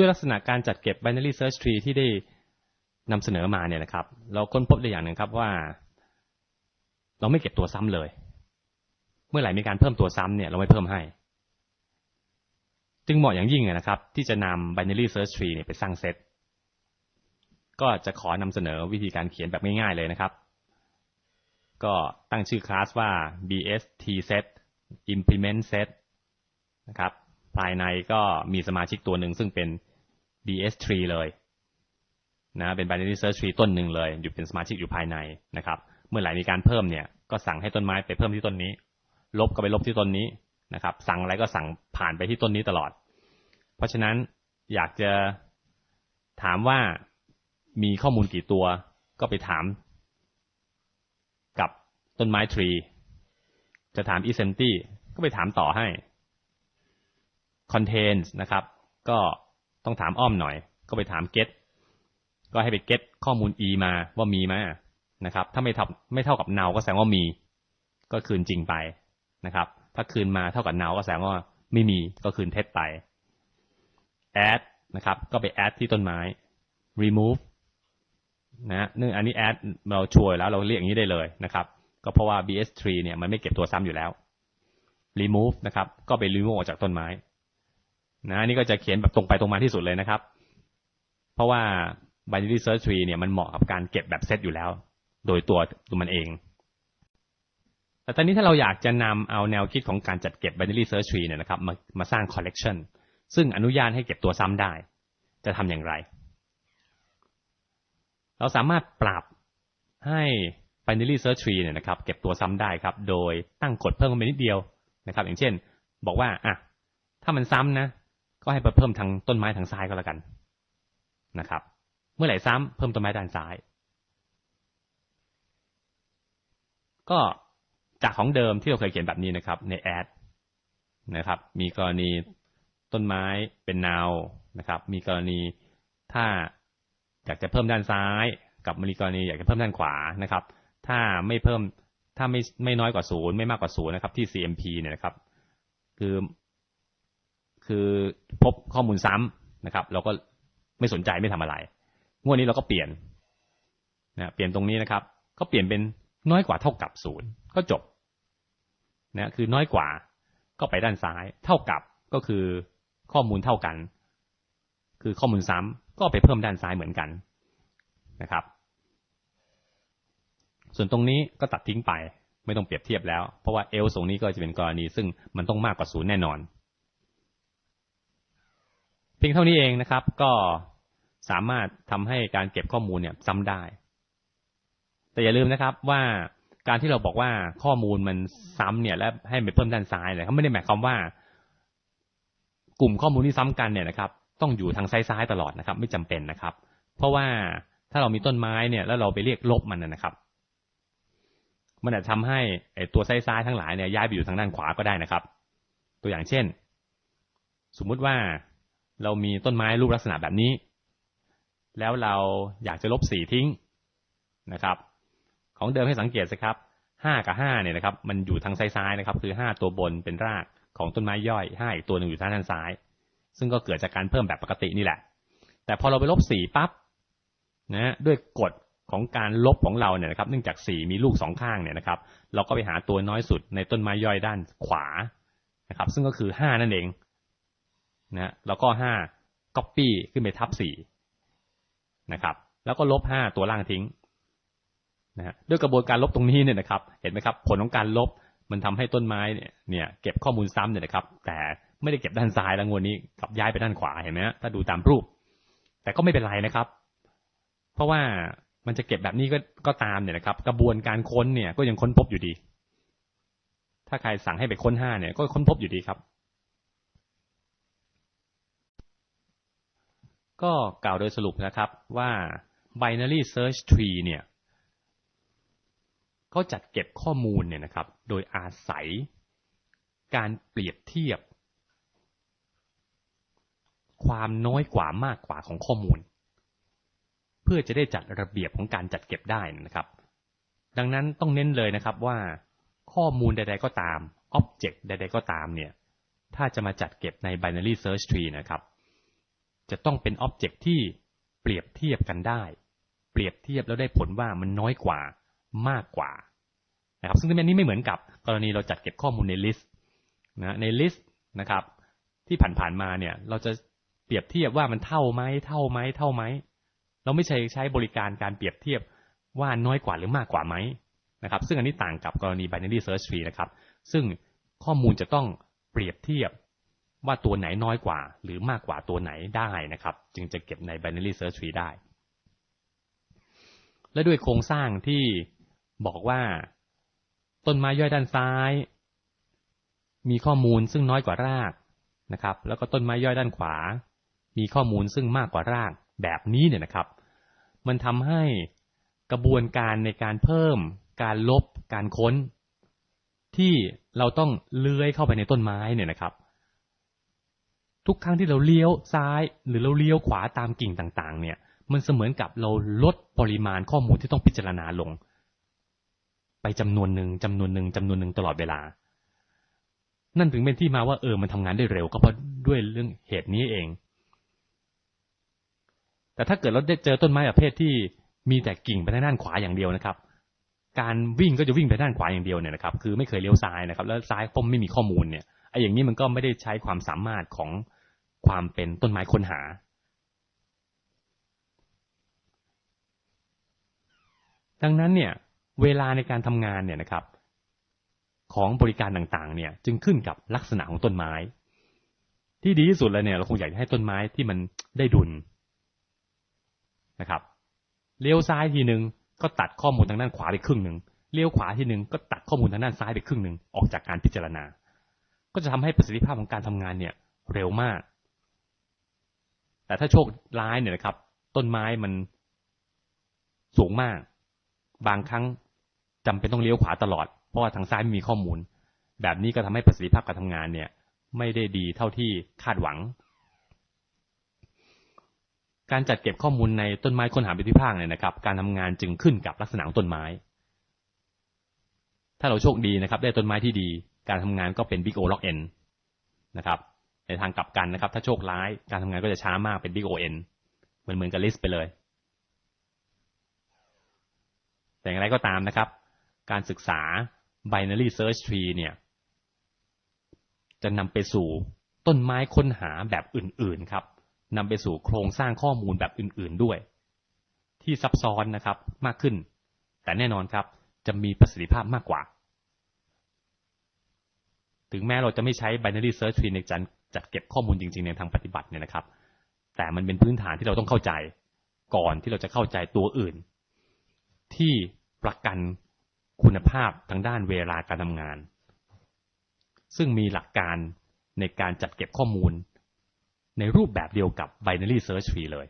ด้วยลักษณะการจัดเก็บ binary search tree ที่ได้นำเสนอมาเนี่ยนะครับ เราค้นพบได้อย่างหนึ่งครับว่า เราไม่เก็บตัวซ้ำเลย เมื่อไหร่มีการเพิ่มตัวซ้ำเนี่ยเราไม่เพิ่มให้ จึงเหมาะอย่างยิ่งนะครับ ที่จะนำ binary search tree เนี่ยไปสร้างเซตก็จะขอนำเสนอวิธีการเขียนแบบง่ายๆเลยนะครับ ก็ตั้งชื่อคลาสว่า bst set implement set นะครับ ภายในก็มีสมาชิกตัวหนึ่งซึ่งเป็น bs tree เลยนะเป็น binary search tree ต้นหนึ่งเลย อยู่เป็นสมาชิกอยู่ภายในนะครับ เมื่อไหร่มีการเพิ่มเนี่ยก็สั่งให้ต้นไม้ไปเพิ่มที่ต้นนี้ ลบก็ไปลบที่ต้นนี้นะครับ สั่งอะไรก็สั่งผ่านไปที่ต้นนี้ตลอด เพราะฉะนั้นอยากจะถามว่ามีข้อมูลกี่ตัวก็ไปถามกับต้นไม้ tree จะถาม e s e m p t y ก็ไปถามต่อให้ contains นะครับ ก็ ต้องถามอ้อมหน่อย ก็ไปถาม get ก็ให้ไป get ข้อมูล e มาว่ามีไหมนะครับ ถ้าไม่เท่าไม่เท่ากับ now ก็แสดงว่ามี ก็คืนจริงไปนะครับ ถ้าคืนมาเท่ากับ now ก็แสดงว่าไม่มีก็คืนเท็จไป add นะครับ ก็ไป add ที่ต้นไม้ remove นะเนื่องอันนี้ add เราช่วยแล้วเราเรียกอย่างนี้ได้เลยนะครับ ก็เพราะว่า bs3 เนี่ยมันไม่เก็บตัวซ้ำอยู่แล้ว remove นะครับ ก็ไป remove ออกจากต้นไม้ นะนี่ก็จะเขียนแบบตรงไปตรงมาที่สุดเลยนะครับ เพราะว่า binary search tree เนี่ยมันเหมาะกับการเก็บแบบเซตอยู่แล้ว โดยตัวตัวมันเอง แต่ตอนนี้ถ้าเราอยากจะนำเอาแนวคิดของการจัดเก็บ binary search tree เนี่ยนะครับมามาสร้าง collection ซึ่งอนุญาตให้เก็บตัวซ้ำได้ จะทำอย่างไร เราสามารถปรับให้ binary search tree เนี่ยนะครับ เก็บตัวซ้ำได้ครับ โดยตั้งกฎเพิ่มขึ้นไปนิดเดียวนะครับ อย่างเช่น บอกว่าอะถ้ามันซ้ำนะ ก็ให้ไปเพิ่มทางต้นไม้ทางซ้ายก็แล้วกันนะครับ เมื่อไหร่ซ้ำเพิ่มต้นไม้ด้านซ้าย ก็จากของเดิมที่เราเคยเขียนแบบนี้นะครับ ในแอดนะครับ มีกรณีต้นไม้เป็นนาวนะครับ มีกรณีถ้าอยากจะเพิ่มด้านซ้าย กับมีกรณีอยากจะเพิ่มด้านขวานะครับ ถ้าไม่เพิ่มถ้าไม่ไม่น้อยกว่าศูนย์ไม่มากกว่าศูนย์นะครับที่ CMP เนี่ยนะครับ คือ คือพบข้อมูลซ้ำนะครับ เราก็ไม่สนใจไม่ทำอะไร งวดนี้เราก็เปลี่ยนนะเปลี่ยนตรงนี้นะครับ ก็เปลี่ยนเป็นน้อยกว่าเท่ากับศูนย์ก็จบนะคือน้อยกว่าก็ไปด้านซ้าย เท่ากับก็คือข้อมูลเท่ากัน คือข้อมูลซ้ำก็ไปเพิ่มด้านซ้ายเหมือนกันนะครับ ส่วนตรงนี้ก็ตัดทิ้งไป ไม่ต้องเปรียบเทียบแล้ว เพราะว่าเอลตรงนี้ก็จะเป็นกรณีซึ่งมันต้องมากกว่าศูนย์แน่นอน เพียงเท่านี้เองนะครับ ก็สามารถทำให้การเก็บข้อมูลเนี่ยซ้ำได้ แต่อย่าลืมนะครับว่าการที่เราบอกว่าข้อมูลมันซ้ำเนี่ย และให้ไปเพิ่มด้านซ้ายเนี่ยเขาไม่ได้หมายความว่า กลุ่มข้อมูลที่ซ้ำกันเนี่ยนะครับ ต้องอยู่ทางซ้ายซ้ายตลอดนะครับ ไม่จำเป็นนะครับ เพราะว่าถ้าเรามีต้นไม้เนี่ย แล้วเราไปเรียกลบมันนะครับ มันอาจทำให้ไอ้ตัวซ้ายซ้ายทั้งหลายเนี่ยย้ายไปอยู่ทางด้านขวาก็ได้นะครับ ตัวอย่างเช่น สมมุติว่า เรามีต้นไม้รูปลักษณะแบบนี้ แล้วเราอยากจะลบสีทิ้งนะครับ ของเดิมให้สังเกตสิครับห้ากับห้าเนี่ยนะครับ มันอยู่ทางซ้ายๆนะครับ คือห้าตัวบนเป็นรากของต้นไม้ย่อยห้าอีกตัวหนึ่งอยู่ทางด้านซ้าย ซึ่งก็เกิดจากการเพิ่มแบบปกตินี่แหละ แต่พอเราไปลบสีปั๊บนะด้วยกฎของการลบของเราเนี่ยนะครับ เนื่องจากสีมีลูกสองข้างเนี่ยนะครับ เราก็ไปหาตัวน้อยสุดในต้นไม้ย่อยด้านขวานะครับ ซึ่งก็คือห้านั่นเอง นะแล้วก็ห้า copy ขึ้นไปทับสี่นะครับ แล้วก็ลบห้าตัวล่างทิ้งนะฮะด้วยกระบวนการลบตรงนี้เนี่ยนะครับ เห็นไหมครับ ผลของการลบมันทำให้ต้นไม้เนี่ยเนี่ยเก็บข้อมูลซ้ำเนี่ยนะครับ แต่ไม่ได้เก็บด้านซ้ายแล้วงวดนี้กลับย้ายไปด้านขวาเห็นไหมถ้าดูตามรูป แต่ก็ไม่เป็นไรนะครับ เพราะว่ามันจะเก็บแบบนี้ก็ก็ตามเนี่ยนะครับ กระบวนการค้นเนี่ยก็ยังค้นพบอยู่ดี ถ้าใครสั่งให้ไปค้นห้าเนี่ยก็ค้นพบอยู่ดีครับ ก็กล่าวโดยสรุปนะครับว่า binary search tree เนี่ยเขาจัดเก็บข้อมูลเนี่ยนะครับ โดยอาศัยการเปรียบเทียบ ความน้อยกว่ามากกว่าของข้อมูล เพื่อจะได้จัดระเบียบของการจัดเก็บได้นะครับ ดังนั้นต้องเน้นเลยนะครับว่าข้อมูลใด ๆ ก็ตาม object ใด ๆ ก็ตามเนี่ย ถ้าจะมาจัดเก็บใน binary search tree นะครับ จะต้องเป็นอ็อบเจกต์ที่เปรียบเทียบกันได้ เปรียบเทียบแล้วได้ผลว่ามันน้อยกว่ามากกว่านะครับซึ่งตรงนี้ไม่เหมือนกับกรณีเราจัดเก็บข้อมูลในลิสต์นะในลิสต์นะครับ ที่ผ่านๆมาเนี่ย เราจะเปรียบเทียบว่ามันเท่าไหมเท่าไหมเท่าไหมเราไม่ใช่ใช้บริการการเปรียบเทียบว่าน้อยกว่าหรือมากกว่าไหมนะครับ ซึ่งอันนี้ต่างกับกรณี binary search tree นะครับ ซึ่งข้อมูลจะต้องเปรียบเทียบ ว่าตัวไหนน้อยกว่า หรือมากกว่าตัวไหนได้นะครับ จึงจะเก็บใน binary search tree ได้ และด้วยโครงสร้างที่บอกว่าต้นไม้ย่อยด้านซ้าย มีข้อมูลซึ่งน้อยกว่ารากนะครับ แล้วก็ต้นไม้ย่อยด้านขวา มีข้อมูลซึ่งมากกว่ารากแบบนี้เนี่ยนะครับ มันทำให้กระบวนการในการเพิ่ม การลบ การค้น ที่เราต้องเลื้อยเข้าไปในต้นไม้เนี่ยนะครับ ทุกครั้งที่เราเลี้ยวซ้าย หรือเราเลี้ยวขวาตามกิ่งต่าง ๆ เนี่ย มันเสมือนกับเราลดปริมาณข้อมูลที่ต้องพิจารณาลง ไปจำนวนหนึ่งจำนวนหนึ่งจำนวนหนึ่งตลอดเวลา นั่นถึงเป็นที่มาว่าเออมันทำงานได้เร็วก็เพราะด้วยเรื่องเหตุนี้เอง แต่ถ้าเกิดเราได้เจอต้นไม้ประเภทที่มีแต่กิ่งไปทางด้านขวาอย่างเดียวนะครับ การวิ่งก็จะวิ่งไปด้านขวาอย่างเดียวเนี่ยนะครับ คือไม่เคยเลี้ยวซ้ายนะครับ แล้วซ้ายผมไม่มีข้อมูลเนี่ย ไอ้อย่างนี้มันก็ไม่ได้ใช้ความสามารถของความเป็นต้นไม้ค้นหา ดังนั้นเนี่ยเวลาในการทำงานเนี่ยนะครับ ของบริการต่างๆ เนี่ยจึงขึ้นกับลักษณะของต้นไม้ ที่ดีที่สุดเลยเนี่ยเราคงอยากให้ต้นไม้ที่มันได้ดุลนะครับเลี้ยวซ้ายทีหนึ่งก็ตัดข้อมูลทางด้านขวาไปครึ่งหนึ่งเลี้ยวขวาทีหนึ่งก็ตัดข้อมูลทางด้านซ้ายไปครึ่งหนึ่งออกจากการพิจารณา ก็จะทำให้ประสิทธิภาพของการทำงานเนี่ย เร็วมาก แต่ถ้าโชคร้ายเนี่ยนะครับ ต้นไม้มันสูงมาก บางครั้งจำเป็นต้องเลี้ยวขวาตลอด เพราะว่าทางซ้ายไม่มีข้อมูล แบบนี้ก็ทำให้ประสิทธิภาพการทำงานเนี่ย ไม่ได้ดีเท่าที่คาดหวัง การจัดเก็บข้อมูลในต้นไม้ค้นหาเป็นที่พากเนี่ยนะครับ การทำงานจึงขึ้นกับลักษณะของต้นไม้ ถ้าเราโชคดีนะครับ ได้ต้นไม้ที่ดี การทำงานก็เป็น Big O Log N นะครับ ในทางกลับกันนะครับ ถ้าโชคร้ายการทำงานก็จะช้ามากเป็น Big O N เหมือนเหมือนกับ list ไปเลย แต่อย่างไรก็ตามนะครับ การศึกษา binary search tree เนี่ย จะนำไปสู่ต้นไม้ค้นหาแบบอื่นๆครับนำไปสู่โครงสร้างข้อมูลแบบอื่นๆด้วย ที่ซับซ้อนนะครับมากขึ้น แต่แน่นอนครับจะมีประสิทธิภาพมากกว่า ถึงแม้เราจะไม่ใช้ binary search tree ในการจัดเก็บข้อมูลจริง ๆ ในทางปฏิบัติเนี่ยนะครับ แต่มันเป็นพื้นฐานที่เราต้องเข้าใจก่อนที่เราจะเข้าใจตัวอื่น ที่ประกันคุณภาพทางด้านเวลาการทำงาน ซึ่งมีหลักการในการจัดเก็บข้อมูล ในรูปแบบเดียวกับ binary search tree เลย